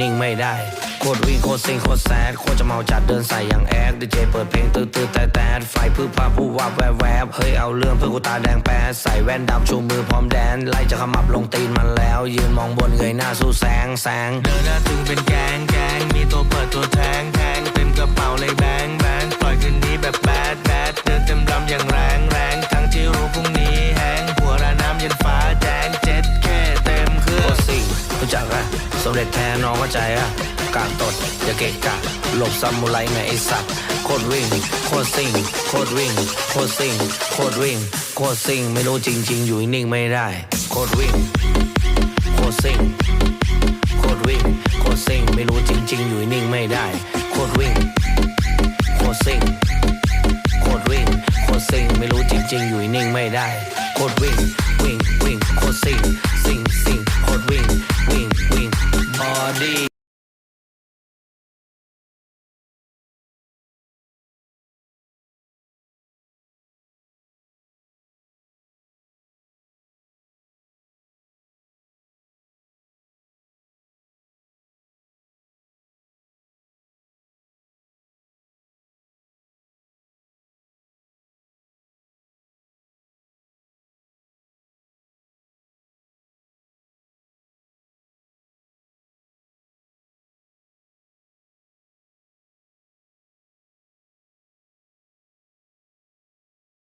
นิ่งไม่ได้โคตรวิ่งโคตรซิงโคตรแซดโคตรจะเมาจัดเดินใส่อย่างแอดดีเจเปิดเพลงตื้อตื้อแต่แต่ไฟพึ่พาผู้วับแวบแวบเฮ้ยเอาเรื่องเพื่อกูตาแดงแปดใส่แว่นดำชูมือพร้อมแดน ไล่จะขมับลงตีนมันแล้ว ยืนมองบนเงยหน้าสู้แสงแสงเดินหน้าตึงเป็นแกงแกงมีตัวเปิดตัวแทงแทงเต็มกระเป๋าเลยแบงแบงปล่อยคืนนี้แบบแบดแบดเดินเต็มลำอย่างแรงแรงทั้งที่รู้พรุ่งนี้แห้งหัวระน้ำยันฟ้าแดงเจ็ดแค่เต็มเครื่โคองตรซิงรู้จักอะ สมเด็จแท้น้องเข้าใจอะกาดตดอย่าเกะกะ หลบซามูไรไงไอสัตว์โคตรวิ่ง โคตรซิงโคตรวิ่ง โคตรซิงโคตรวิ่ง โคตรซิงไม่รู้จริง ๆ อยู่นิ่งไม่ได้ โคตรวิ่ง โคตรซิงโคตรวิ่ง โคตรซิงไม่รู้จริง ๆ อยู่นิ่งไม่ได้ โคตรวิ่ง โคตรซิงโคตรวิ่ง โคตรซิงไม่รู้จริง ๆ อยู่นิ่งไม่ได้ โคตรวิ่ง วิ่ง วิ่ง โคตรซิง